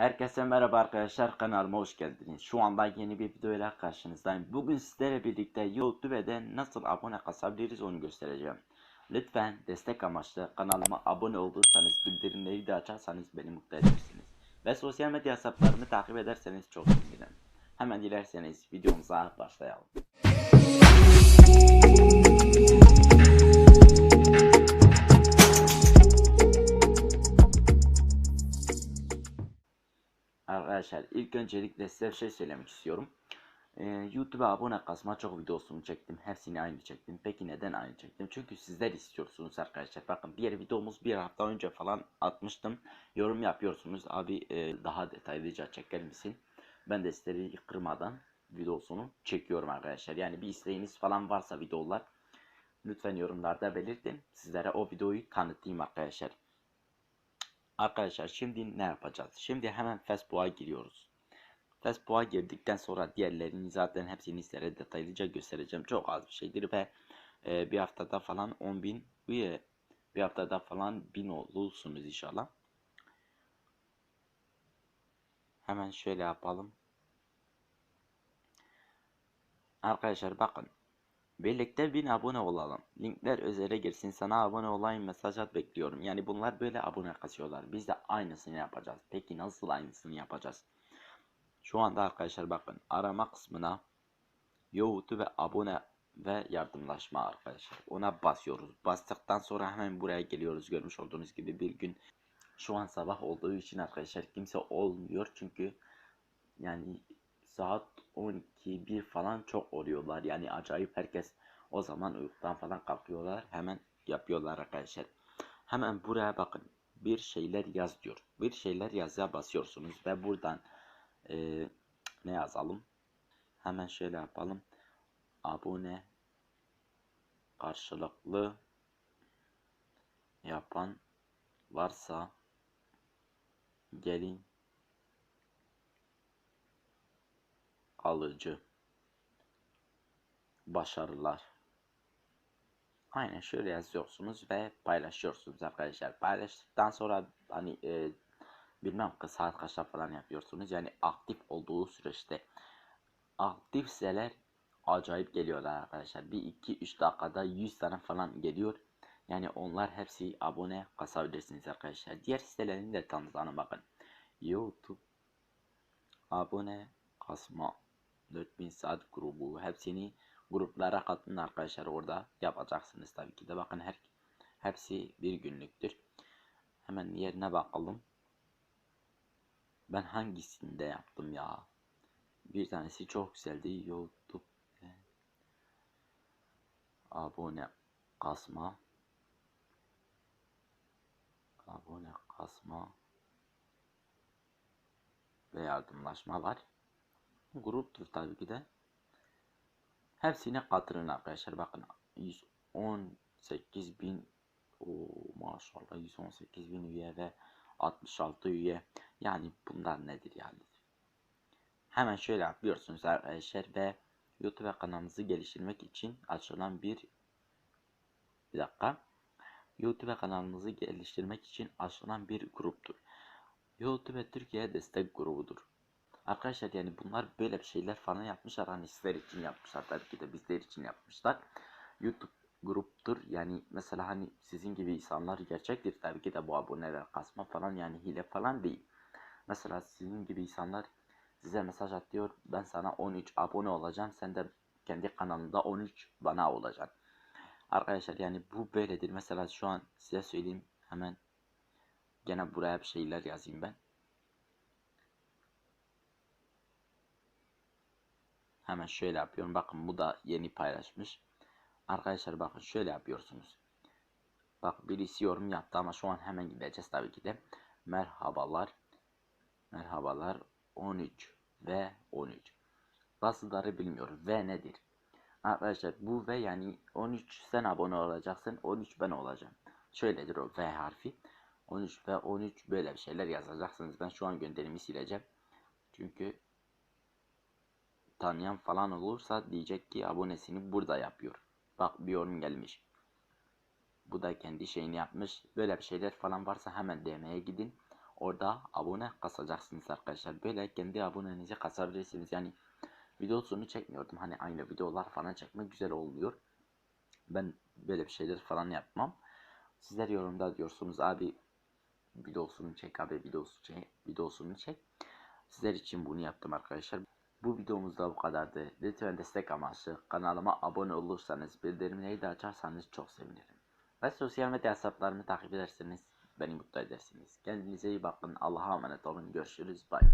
Herkese merhaba arkadaşlar kanalıma hoş geldiniz. Şu anda yeni bir videoyla karşınızdayım. Bugün sizlerle birlikte YouTube'de nasıl abone kasabiliriz onu göstereceğim. Lütfen destek amaçlı kanalıma abone olursanız bildirimleri de açarsanız beni mutlu edersiniz. Ve sosyal medya hesaplarımı takip ederseniz çok sevinirim. Hemen dilerseniz videomuza başlayalım. Arkadaşlar ilk öncelikle size bir şey söylemek istiyorum. Ee, YouTube'a abone kasma çok videosunu çektim. Hepsini aynı çektim. Peki neden aynı çektim? Çünkü sizler istiyorsunuz arkadaşlar. Bakın diğer videomuz bir hafta önce falan atmıştım. Yorum yapıyorsunuz. Abi e, daha detaylıca çeker misin? Ben de sizleri kırmadan videosunu çekiyorum arkadaşlar. Yani bir isteğiniz falan varsa videolar lütfen yorumlarda belirtin. Sizlere o videoyu tanıtayım arkadaşlar. Arkadaşlar şimdi ne yapacağız? Şimdi hemen Facebook'a giriyoruz. Facebook'a girdikten sonra diğerlerini zaten hepsini sizlere detaylıca göstereceğim. Çok az bir şeydir ve e, bir haftada falan 10.000 üye bir haftada falan 1000 olursunuz inşallah. Hemen şöyle yapalım. Arkadaşlar bakın. Birlikte 1000 abone olalım. Linkler özele girsin. Sana abone olayım mesaj at bekliyorum. Yani bunlar böyle abone kasıyorlar. Biz de aynısını yapacağız. Peki nasıl aynısını yapacağız? Şu anda arkadaşlar bakın arama kısmına YouTube ve abone ve yardımlaşma arkadaşlar. Ona basıyoruz. Bastıktan sonra hemen buraya geliyoruz. Görmüş olduğunuz gibi bir gün şu an sabah olduğu için arkadaşlar kimse olmuyor. Çünkü yani saat 12 bir falan çok oluyorlar. Yani acayip herkes o zaman uykudan falan kalkıyorlar. Hemen yapıyorlar arkadaşlar. Hemen buraya bakın. Bir şeyler yaz diyor. Bir şeyler yazıya basıyorsunuz ve buradan e, ne yazalım? Hemen şöyle yapalım. Abone karşılıklı yapan varsa gelin alıcı başarılar. Aynen şöyle yazıyorsunuz ve paylaşıyorsunuz arkadaşlar. Paylaştıktan sonra hani e, bilmem kaç saat kaçta falan yapıyorsunuz. Yani aktif olduğu süreçte aktifseler acayip geliyorlar arkadaşlar. Bir iki üç dakikada 100 tane falan geliyor. Yani onlar hepsi abone kasabilirsiniz arkadaşlar. Diğer sitelerini de tanıtana bakın. Youtube abone kasma 4000 saat grubu. Hepsini gruplara katın arkadaşlar. Orada yapacaksınız tabii ki de. Bakın her hepsi bir günlüktür. Hemen yerine bakalım. Ben hangisinde yaptım ya? Bir tanesi çok güzeldi. Youtube. Abone kasma. Abone kasma. Ve yardımlaşma var gruptur tabii ki de. Hepsine katılın arkadaşlar. Bakın 118 bin o maşallah 118 bin üye ve 66 üye. Yani bunlar nedir yani? Hemen şöyle yapıyorsunuz arkadaşlar ve YouTube kanalınızı geliştirmek için açılan bir bir dakika. YouTube kanalınızı geliştirmek için açılan bir gruptur. YouTube Türkiye destek grubudur. Arkadaşlar yani bunlar böyle bir şeyler falan yapmışlar. Hani sizler için yapmışlar. Tabii ki de bizler için yapmışlar. YouTube gruptur. Yani mesela hani sizin gibi insanlar gerçektir. Tabii ki de bu aboneler kasma falan yani hile falan değil. Mesela sizin gibi insanlar size mesaj atıyor. Ben sana 13 abone olacağım. Sen de kendi kanalında 13 bana olacaksın. Arkadaşlar yani bu böyledir. Mesela şu an size söyleyeyim hemen gene buraya bir şeyler yazayım ben. Hemen şöyle yapıyorum. Bakın bu da yeni paylaşmış. Arkadaşlar bakın şöyle yapıyorsunuz. Bak birisi yorum yaptı ama şu an hemen gideceğiz tabii ki de. Merhabalar. Merhabalar 13 ve 13. Bazıları bilmiyor. V nedir? Arkadaşlar bu V yani 13 sen abone olacaksın. 13 ben olacağım. Şöyledir o V harfi. 13 ve 13 böyle bir şeyler yazacaksınız. Ben şu an gönderimi sileceğim. Çünkü tanıyan falan olursa diyecek ki abonesini burada yapıyor. Bak bir yorum gelmiş. Bu da kendi şeyini yapmış. Böyle bir şeyler falan varsa hemen DM'ye gidin. Orada abone kasacaksınız arkadaşlar. Böyle kendi abonenizi kasabilirsiniz. Yani videosunu çekmiyordum. Hani aynı videolar falan çekmek güzel oluyor. Ben böyle bir şeyler falan yapmam. Sizler yorumda diyorsunuz abi videosunu çek abi videosu çek, videosunu çek. Sizler için bunu yaptım arkadaşlar. Bu videomuzda bu kadardı. Lütfen destek amaçlı kanalıma abone olursanız, bildirimleri de açarsanız çok sevinirim. Ve sosyal medya hesaplarımı takip ederseniz beni mutlu edersiniz. Kendinize iyi bakın. Allah'a emanet olun. Görüşürüz. Bay bay.